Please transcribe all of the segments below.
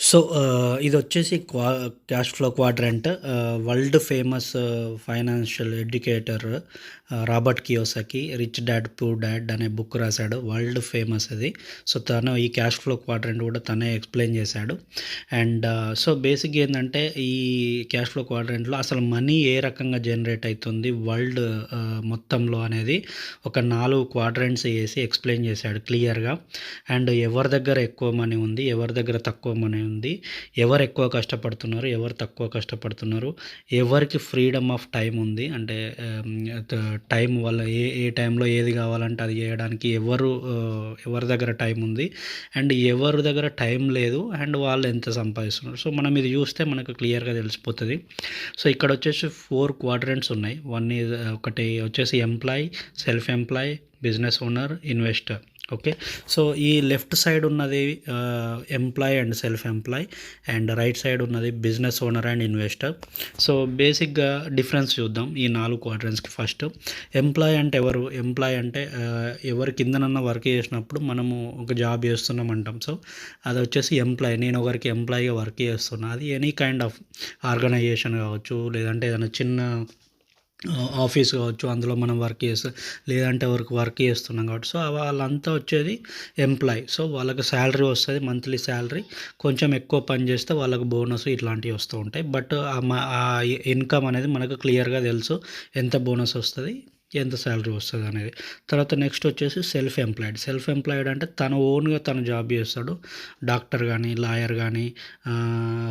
So uh, ఇది వచ్చేసి క్వా cash flow quadrant. Uh, world famous uh, financial educator Robert Kiyosaki rich dad poor dad అనే book రాశాడు. World famous అది. So తను ఈ క్యాష్ ఫ్లో క్వాడ్రంట్ కూడా తనే ఎక్స్ప్లెయిన్ చేశాడు. అండ్ సో బేసిక్ ఏంటంటే ఈ క్యాష్ ఫ్లో క్వాడ్రంట్లో అసలు మనీ ఏ రకంగా జనరేట్ అవుతుంది వరల్డ్ మొత్తంలో అనేది ఒక నాలుగు క్వాడ్రంట్స్ వేసి ఎక్స్ప్లెయిన్ చేశాడు క్లియర్గా. అండ్ ఎవరి దగ్గర ఎక్కువ మనీ ఉంది ఎవరి దగ్గర తక్కువ మనీ ఉంది. ఎవరు ఎక్కువ కష్టపడుతున్నారు ఎవరు తక్కువ కష్టపడుతున్నారు ఎవరికి ఫ్రీడమ్ ఆఫ్ టైం ఉంది. అంటే టైం వల్ల ఏ ఏ టైంలో ఏది కావాలంటే అది చేయడానికి ఎవరు ఎవరి దగ్గర టైం ఉంది. అండ్ ఎవరి దగ్గర టైం లేదు అండ్ వాళ్ళు ఎంత సంపాదిస్తున్నారు. సో మనం ఇది చూస్తే మనకు క్లియర్గా తెలిసిపోతుంది. సో ఇక్కడ వచ్చేసి ఫోర్ క్వాడ్రెంట్స్ ఉన్నాయి. వన్ ఒకటి వచ్చేసి employ self employ business owner investor. Okay so ఈ లెఫ్ట్ సైడ్ ఉన్నది employ and self employ and right side ఉన్నది business owner and investor so బేసిక్గా డిఫరెన్స్ చూద్దాం ఈ నాలుగు క్వార్టర్స్కి ఫస్ట్ ఎంప్లాయ్ అంటే ఎవరు? ఎంప్లాయ్ అంటే uh, ఎవరి కిందనన్నా వర్క్ చేసినప్పుడు మనము ఒక జాబ్ చేస్తున్నాం అంటాం. సో అది వచ్చేసి ఎంప్లాయ్ నేను ఒకరికి ఎంప్లాయీగా వర్క్ చేస్తున్నా. అది ఎనీ కైండ్ ఆఫ్ ఆర్గనైజేషన్ కావచ్చు లేదంటే ఏదైనా చిన్న ఆఫీస్ కావచ్చు అందులో మనం వర్క్ చేస్తాం లేదంటే ఎవరికి వర్క్ చేస్తున్నాం కాబట్టి. సో వాళ్ళంతా వచ్చేది ఎంప్లాయ్ సో వాళ్ళకి శాలరీ వస్తుంది మంత్లీ శాలరీ కొంచెం ఎక్కువ పని చేస్తే వాళ్ళకి బోనస్ ఇట్లాంటివి వస్తూ ఉంటాయి. బట్ ఆ ఇన్కమ్ అనేది మనకు క్లియర్గా తెలుసు. ఎంత బోనస్ వస్తుంది ఎంత శాలరీ వస్తుంది అనేది. తర్వాత నెక్స్ట్ వచ్చేసి సెల్ఫ్ ఎంప్లాయిడ్ సెల్ఫ్ ఎంప్లాయిడ్ అంటే తన ఓన్గా తను జాబ్ చేస్తాడు. డాక్టర్ కానీ లాయర్ కానీ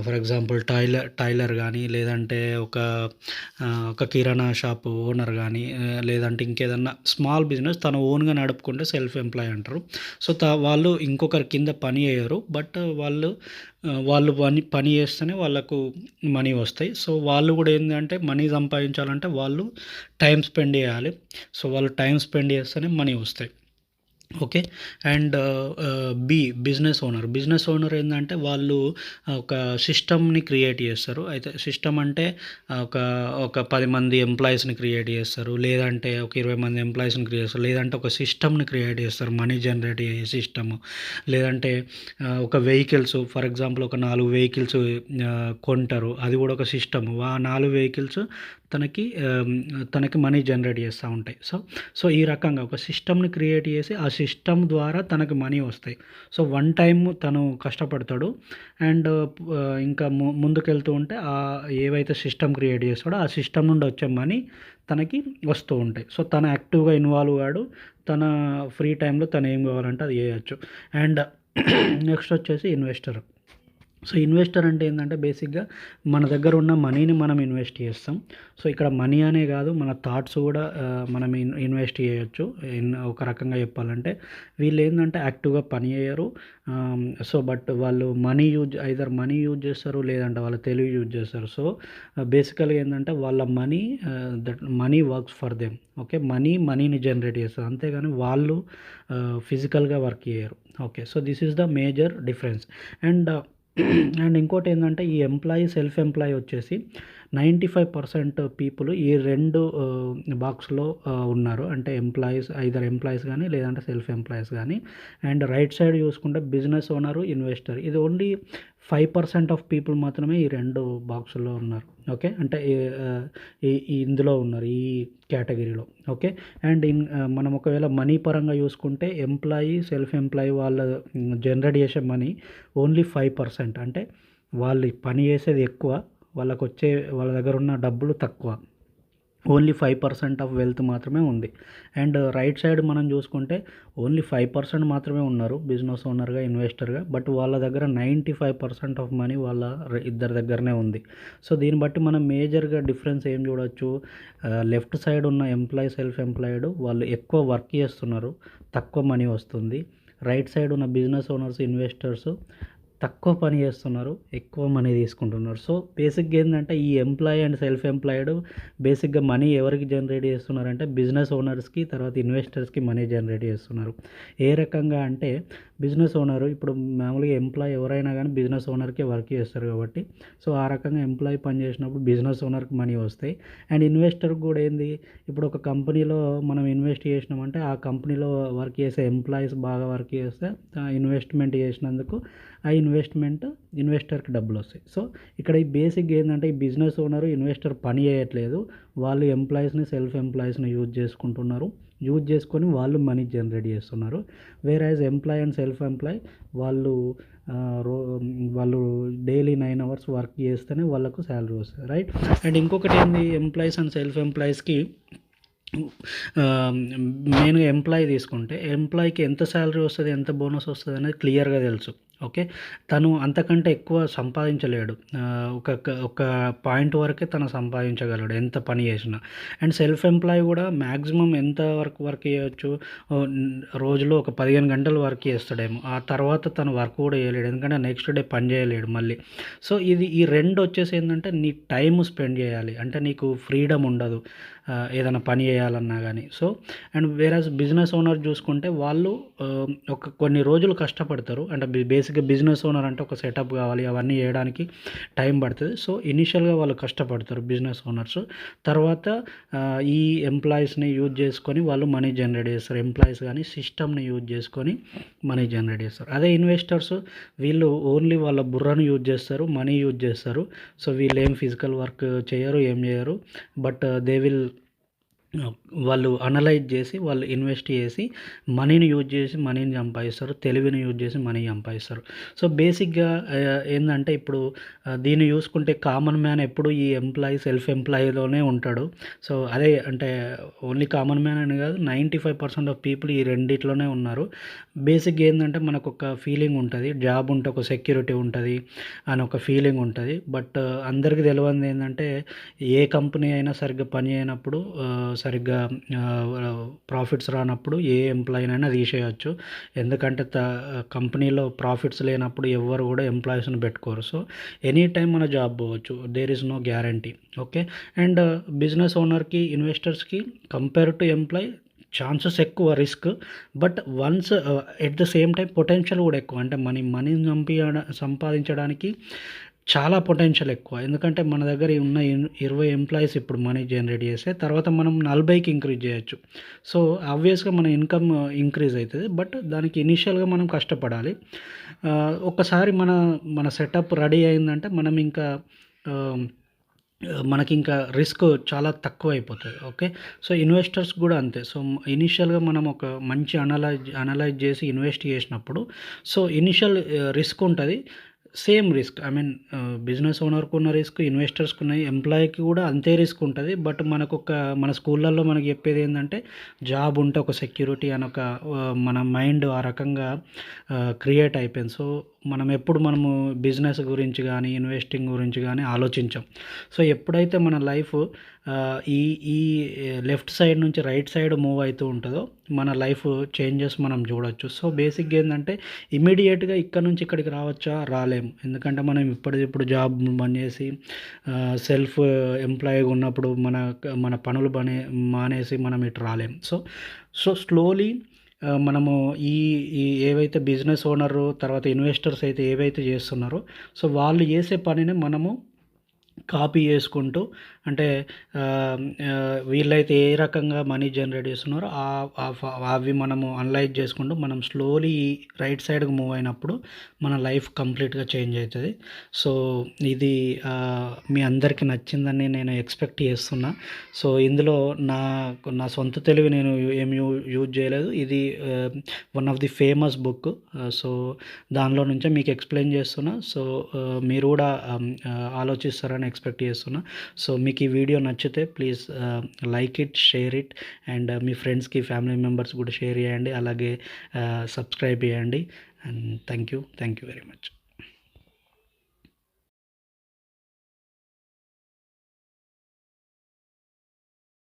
ఫర్ ఎగ్జాంపుల్ టైలర్ టైలర్ కానీ లేదంటే ఒక ఒక కిరాణా షాప్ ఓనర్ కానీ లేదంటే ఇంకేదన్నా స్మాల్ బిజినెస్ తన ఓన్గా నడుపుకుంటే సెల్ఫ్ ఎంప్లాయ్ అంటారు. సో త వాళ్ళు ఇంకొకరి కింద పని చేయరు. బట్ వాళ్ళు వాళ్ళు పని పని చేస్తేనే వాళ్ళకు మనీ వస్తాయి. సో వాళ్ళు కూడా ఏంటంటే మనీ సంపాదించాలంటే వాళ్ళు టైం స్పెండ్ చేయాలి. సో వాళ్ళు టైం స్పెండ్ చేస్తేనే మనీ వస్తాయి. Okay. And B business owner. Business owner ఏంటంటే వాళ్ళు ఒక సిస్టమ్ని క్రియేట్ చేస్తారు. అయితే సిస్టమ్ అంటే ఒక ఒక పది మంది ఎంప్లాయీస్ని క్రియేట్ చేస్తారు. లేదంటే ఒక ఇరవై మంది ఎంప్లాయీస్ని క్రియేట్ చేస్తారు. లేదంటే ఒక సిస్టమ్ని క్రియేట్ చేస్తారు. మనీ జనరేట్ చేసే సిస్టమ్. లేదంటే ఒక వెహికల్స్ ఫర్ ఎగ్జాంపుల్ ఒక నాలుగు వెహికల్స్ కొంటారు. అది కూడా ఒక సిస్టమ్. ఆ నాలుగు వెహికల్స్ తనకి తనకి మనీ జనరేట్ చేస్తూ ఉంటాయి. సో సో ఈ రకంగా ఒక సిస్టమ్ని క్రియేట్ చేసి ఆ సిస్టమ్ ద్వారా తనకు మనీ వస్తాయి. సో వన్ టైం తను కష్టపడతాడు. అండ్ ఇంకా ము ముందుకెళ్తూ ఉంటే ఆ ఏవైతే సిస్టమ్ క్రియేట్ చేస్తాడో ఆ సిస్టమ్ నుండి వచ్చే మనీ తనకి వస్తూ ఉంటాయి. సో తను యాక్టివ్గా ఇన్వాల్వ్ కాడు. తన ఫ్రీ టైంలో తను ఏం కావాలంటే అది చేయొచ్చు. అండ్ నెక్స్ట్ వచ్చేసి ఇన్వెస్టర్. సో ఇన్వెస్టర్ అంటే ఏంటంటే బేసిక్గా మన దగ్గర ఉన్న మనీని మనం ఇన్వెస్ట్ చేస్తాం. సో ఇక్కడ మనీ అనే కాదు మన థాట్స్ కూడా మనం ఇన్వెస్ట్ చేయొచ్చు. ఒక రకంగా చెప్పాలంటే వీళ్ళు ఏంటంటే యాక్టివ్గా పని చేయరు. సో బట్ వాళ్ళు money use either money use చేస్తారు లేదంటే వాళ్ళ తెలివి యూజ్ చేస్తారు. సో బేసికల్గా ఏంటంటే వాళ్ళ money that money works for them. Okay? Money మనీని జనరేట్ చేస్తారు. అంతేగాని వాళ్ళు ఫిజికల్గా వర్క్ చేయరు. Okay? So this is the major difference. And and ఇంకోటి ఏంటంటే ఈ ఎంప్లాయీ సెల్ఫ్ ఎంప్లాయీ వచ్చేసి నైంటీ ఫైవ్ పర్సెంట్ పీపుల్ ఈ రెండు బాక్స్లో ఉన్నారు. అంటే ఎంప్లాయీస్ ఐదర్ ఎంప్లాయీస్ కానీ లేదంటే సెల్ఫ్ ఎంప్లాయీస్ కానీ అండ్ రైట్ సైడ్ చూసుకుంటే బిజినెస్ ఓనరు ఇన్వెస్టర్. ఇది only five percent of people మాత్రమే ఈ రెండు బాక్సుల్లో ఉన్నారు. ఓకే? అంటే ఇందులో ఉన్నారు ఈ కేటగిరీలో. ఓకే? అండ్ ఇన్ మనం ఒకవేళ మనీ పరంగా చూసుకుంటే ఎంప్లాయీ సెల్ఫ్ ఎంప్లాయీ వాళ్ళ జనరేట్ చేసే మనీ ఓన్లీ ఫైవ్ పర్సెంట్. అంటే వాళ్ళు పని చేసేది ఎక్కువ వాళ్ళకు వచ్చే వాళ్ళ దగ్గర ఉన్న డబ్బులు తక్కువ. Only five percent of wealth మాత్రమే ఉంది. అండ్ రైట్ సైడ్ మనం చూసుకుంటే ఓన్లీ ఫైవ్ పర్సెంట్ మాత్రమే ఉన్నారు బిజినెస్ ఓనర్గా ఇన్వెస్టర్గా. బట్ వాళ్ళ దగ్గర ninety five percent of money వాళ్ళ ఇద్దరి దగ్గరనే ఉంది. సో దీన్ని బట్టి మనం మేజర్గా డిఫరెన్స్ ఏం చూడొచ్చు? లెఫ్ట్ సైడ్ ఉన్న ఎంప్లాయీ సెల్ఫ్ ఎంప్లాయిడ్ వాళ్ళు ఎక్కువ వర్క్ చేస్తున్నారు తక్కువ మనీ వస్తుంది. రైట్ సైడ్ ఉన్న బిజినెస్ ఓనర్స్ ఇన్వెస్టర్స్ తక్కువ పని చేస్తున్నారు ఎక్కువ మనీ తీసుకుంటున్నారు. సో బేసిక్గా ఏంటంటే ఈ ఎంప్లాయీ అండ్ సెల్ఫ్ ఎంప్లాయిడ్ బేసిక్గా మనీ ఎవరికి జనరేట్ చేస్తున్నారంటే బిజినెస్ ఓనర్స్కి తర్వాత ఇన్వెస్టర్స్కి మనీ జనరేట్ చేస్తున్నారు. ఏ రకంగా అంటే బిజినెస్ ఓనర్ ఇప్పుడు మామూలుగా ఎంప్లాయ్ ఎవరైనా కానీ బిజినెస్ ఓనర్కి వర్క్ చేస్తారు కాబట్టి సో ఆ రకంగా ఎంప్లాయీ పని చేసినప్పుడు బిజినెస్ ఓనర్కి మనీ వస్తాయి. అండ్ ఇన్వెస్టర్కి కూడా ఏంది ఇప్పుడు ఒక కంపెనీలో మనం ఇన్వెస్ట్ చేసినామంటే ఆ కంపెనీలో వర్క్ చేసే ఎంప్లాయీస్ బాగా వర్క్ చేస్తే ఇన్వెస్ట్మెంట్ చేసినందుకు ఆ ఇన్వెస్ట్మెంట్ ఇన్వెస్టర్కి డబ్బులు వస్తాయి. సో ఇక్కడ ఈ బేసిక్ ఏంటంటే ఈ బిజినెస్ ఓనర్ ఇన్వెస్టర్ పని చేయట్లేదు. వాళ్ళు ఎంప్లాయీస్ని సెల్ఫ్ ఎంప్లాయీస్ని యూజ్ చేసుకుంటున్నారు. యూజ్ చేసుకొని వాళ్ళు మనీ జనరేట్ చేస్తున్నారు. వేరే as employ and self employ వాళ్ళు రో వాళ్ళు డైలీ నైన్ అవర్స్ వర్క్ చేస్తేనే వాళ్ళకు శాలరీ వస్తుంది రైట్? అండ్ ఇంకొకటి ఏంది ఎంప్లాయీస్ అండ్ సెల్ఫ్ ఎంప్లాయీస్కి మెయిన్గా ఎంప్లాయీ తీసుకుంటే ఎంప్లాయీకి ఎంత శాలరీ వస్తుంది ఎంత బోనస్ వస్తుంది అనేది క్లియర్గా తెలుసు. ఓకే? తను అంతకంటే ఎక్కువ సంపాదించలేడు. ఒక ఒక పాయింట్ వరకే తను సంపాదించగలడు ఎంత పని చేసినా. అండ్ సెల్ఫ్ ఎంప్లాయ్ కూడా మ్యాక్సిమం ఎంత వరకు వర్క్ చేయొచ్చు? రోజులో ఒక పదిహేను గంటలు వర్క్ చేస్తాడేమో. ఆ తర్వాత తను వర్క్ కూడా చేయలేడు. ఎందుకంటే నెక్స్ట్ డే పని చేయలేడు మళ్ళీ. సో ఇది ఈ రెండు వచ్చేసి ఏంటంటే నీ టైం స్పెండ్ చేయాలి. అంటే నీకు ఫ్రీడమ్ ఉండదు. ఏదైనా పని చేయాలన్నా కానీ సో అండ్ వేరే బిజినెస్ ఓనర్ చూసుకుంటే వాళ్ళు ఒక కొన్ని రోజులు కష్టపడతారు. అంటే బేసిక్గా బిజినెస్ ఓనర్ అంటే ఒక సెటప్ కావాలి అవన్నీ చేయడానికి టైం పడుతుంది. సో ఇనిషియల్గా వాళ్ళు కష్టపడతారు బిజినెస్ ఓనర్స్. తర్వాత ఈ ఎంప్లాయీస్ని యూజ్ చేసుకొని వాళ్ళు మనీ జనరేట్ చేస్తారు. ఎంప్లాయీస్ కానీ సిస్టమ్ని యూజ్ చేసుకొని మనీ జనరేట్ చేస్తారు. అదే ఇన్వెస్టర్స్ వీళ్ళు ఓన్లీ వాళ్ళ బుర్రను యూజ్ చేస్తారు మనీ యూజ్ చేస్తారు. సో వీళ్ళు ఏం ఫిజికల్ వర్క్ చేయరు ఏం చేయరు. బట్ దే విల్ వాళ్ళు అనలైజ్ చేసి వాళ్ళు ఇన్వెస్ట్ చేసి మనీని యూజ్ చేసి మనీని సంపాదిస్తారు తెలివిని యూజ్ చేసి మనీ సంపాదిస్తారు. సో బేసిక్గా ఏంటంటే ఇప్పుడు దీన్ని చూసుకుంటే కామన్ మ్యాన్ ఎప్పుడు ఈ ఎంప్లాయీ సెల్ఫ్ ఎంప్లాయీలోనే ఉంటాడు. సో అదే అంటే ఓన్లీ కామన్ మ్యాన్ అని కాదు ninety five percent of people ఈ రెండిట్లోనే ఉన్నారు. బేసిక్ ఏంటంటే మనకు ఒక ఫీలింగ్ ఉంటుంది జాబ్ ఉంటే ఒక సెక్యూరిటీ ఉంటుంది అని ఒక ఫీలింగ్ ఉంటుంది. బట్ అందరికీ తెలియంది ఏంటంటే ఏ కంపెనీ అయినా సరిగ్గా పని అయినప్పుడు సరిగ్గా ప్రాఫిట్స్ రానప్పుడు ఏ ఎంప్లాయీనైనా తీసేయచ్చు. ఎందుకంటే త కంపెనీలో ప్రాఫిట్స్ లేనప్పుడు ఎవ్వరు కూడా ఎంప్లాయీస్ని పెట్టుకోరు. సో ఎనీ టైం మన జాబ్ పోవచ్చు. There is no guarantee okay and business ఓనర్కి ఇన్వెస్టర్స్కి కంపేర్ టు ఎంప్లాయీ ఛాన్సెస్ ఎక్కువ risk but once at the same time potential కూడా ఎక్కువ. అంటే మనీ మనీని చంపి సంపాదించడానికి చాలా పొటెన్షియల్ ఎక్కువ. ఎందుకంటే మన దగ్గర ఉన్న ఇరవై ఎంప్లాయీస్ ఇప్పుడు మనీ జనరేట్ చేస్తే తర్వాత మనం నలభైకి ఇంక్రీజ్ చేయొచ్చు. సో ఆబ్వియస్గా మన ఇన్కమ్ ఇంక్రీజ్ అవుతుంది బట్ దానికి ఇనిషియల్గా మనం కష్టపడాలి. Uh, ఒక్కసారి మన మన సెటప్ రెడీ అయిందంటే మనం ఇంకా um, మనకి ఇంకా రిస్క్ చాలా తక్కువ అయిపోతుంది. ఓకే సో ఇన్వెస్టర్స్ కూడా అంతే. సో ఇనిషియల్గా మనం ఒక మంచి అనలైజ్ అనలైజ్ చేసి ఇన్వెస్ట్ చేసినప్పుడు సో ఇనిషియల్ రిస్క్ ఉంటుంది. Same risk. I mean business ఓనర్కి ఉన్న రిస్క్ ఇన్వెస్టర్స్కి ఉన్నాయి ఎంప్లాయీకి కూడా అంతే రిస్క్ ఉంటుంది. బట్ మనకు ఒక మన స్కూళ్ళల్లో మనకి చెప్పేది ఏంటంటే జాబ్ ఉంటే ఒక సెక్యూరిటీ అని ఒక మన మైండ్ ఆ రకంగా క్రియేట్ అయిపోయింది. సో మనం ఎప్పుడు మనము బిజినెస్ గురించి కానీ ఇన్వెస్టింగ్ గురించి కానీ ఆలోచించాం. సో ఎప్పుడైతే మన లైఫ్ ఈ ఈ లెఫ్ట్ సైడ్ నుంచి రైట్ సైడ్ మూవ్ అవుతూ ఉంటుందో మన లైఫ్ చేంజెస్ మనం చూడొచ్చు. సో బేసిక్గా ఏంటంటే ఇమీడియట్గా ఇక్కడ నుంచి ఇక్కడికి రావచ్చా? రాలేము. ఎందుకంటే మనం ఇప్పటికిప్పుడు జాబ్ బంద్ చేసి సెల్ఫ్ ఎంప్లాయీగా ఉన్నప్పుడు మన మన పనులు బనే మానేసి మనం ఇటు రాలేం సో సో స్లోలీ మనము ఈ ఈ ఏవైతే బిజినెస్ ఓనరు తర్వాత ఇన్వెస్టర్స్ అయితే ఏవైతే చేస్తున్నారో సో వాళ్ళు చేసే పనిని మనము కాపీ చేసుకుంటూ అంటే వీళ్ళైతే ఏ రకంగా మనీ జనరేట్ చేస్తున్నారో అవి మనము అనలైజ్ చేసుకుంటూ మనం స్లోలీ రైట్ సైడ్కి మూవ్ అయినప్పుడు మన లైఫ్ కంప్లీట్గా చేంజ్ అవుతుంది. సో ఇది మీ అందరికీ నచ్చిందని నేను ఎక్స్పెక్ట్ చేస్తున్నా. సో ఇందులో నా నా సొంత తెలివి నేను ఏం యూజ్ చేయలేదు. ఇది one of the famous book. So దానిలో నుంచే మీకు ఎక్స్ప్లెయిన్ చేస్తున్నా. సో మీరు కూడా ఆలోచిస్తారని ఎక్స్పెక్ట్ చేస్తున్నా. సో మీకు ఈ వీడియో నచ్చితే please uh, like it share it and uh, మీ ఫ్రెండ్స్కి ఫ్యామిలీ మెంబర్స్ కూడా షేర్ చేయండి. అలాగే uh, సబ్స్క్రైబ్ చేయండి. And thank you. Thank you very much.